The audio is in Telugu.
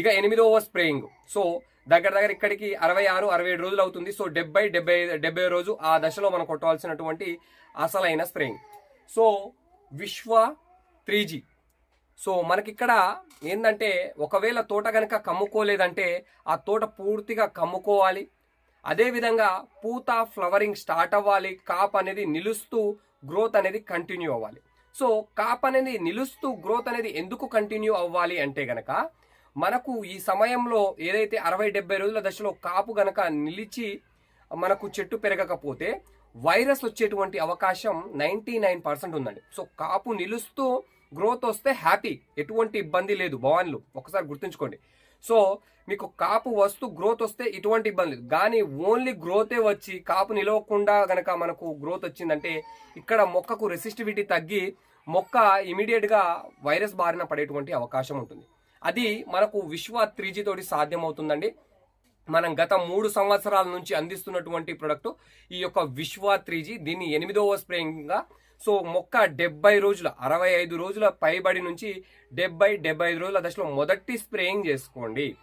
ఇక ఎనిమిదవ స్ప్రేయింగ్. సో దగ్గర దగ్గర ఇక్కడికి అరవై ఆరు అరవై ఏడు రోజులు అవుతుంది. సో డెబ్బై డెబ్బై డెబ్బై రోజు ఆ దశలో మనం కొట్టవలసినటువంటి అసలైన స్ప్రేయింగ్. సో విశ్వ త్రీ జీ సో మనకిక్కడ ఏంటంటే ఒకవేళ తోట కనుక కమ్ముకోలేదంటే ఆ తోట పూర్తిగా కమ్ముకోవాలి. అదేవిధంగా పూత ఫ్లవరింగ్ స్టార్ట్ అవ్వాలి. కాప్ అనేది నిలుస్తూ గ్రోత్ అనేది కంటిన్యూ అవ్వాలి. సో కాప్ అనేది నిలుస్తూ గ్రోత్ అనేది ఎందుకు కంటిన్యూ అవ్వాలి అంటే గనక మనకు ఈ సమయంలో ఏదైతే అరవై డెబ్బై రోజుల దశలో కాపు గనక నిలిచి మనకు చెట్టు పెరగకపోతే వైరస్ వచ్చేటువంటి అవకాశం నైంటీ నైన్ పర్సెంట్ ఉందండి. సో కాపు నిలుస్తూ గ్రోత్ వస్తే హ్యాపీ. ఎటువంటి ఇబ్బంది లేదు భవాన్లు. ఒకసారి గుర్తుంచుకోండి. సో మీకు కాపు వస్తూ గ్రోత్ వస్తే ఎటువంటి ఇబ్బంది లేదు. కానీ ఓన్లీ గ్రోతే వచ్చి కాపు నిలవకుండా గనక మనకు గ్రోత్ వచ్చిందంటే ఇక్కడ మొక్కకు రెసిస్టివిటీ తగ్గి మొక్క ఇమీడియట్గా వైరస్ బారిన పడేటువంటి అవకాశం ఉంటుంది. అది మనకు విశ్వ త్రీ తోటి సాధ్యమవుతుందండి. మనం గత మూడు సంవత్సరాల నుంచి అందిస్తున్నటువంటి ప్రొడక్ట్ ఈ యొక్క విశ్వ త్రీ దీన్ని ఎనిమిదవ స్ప్రేయింగ్గా సో మొక్క డెబ్బై రోజుల అరవై ఐదు రోజుల పైబడి నుంచి డెబ్బై డెబ్బై ఐదు రోజుల దశలో మొదటి స్ప్రేయింగ్ చేసుకోండి.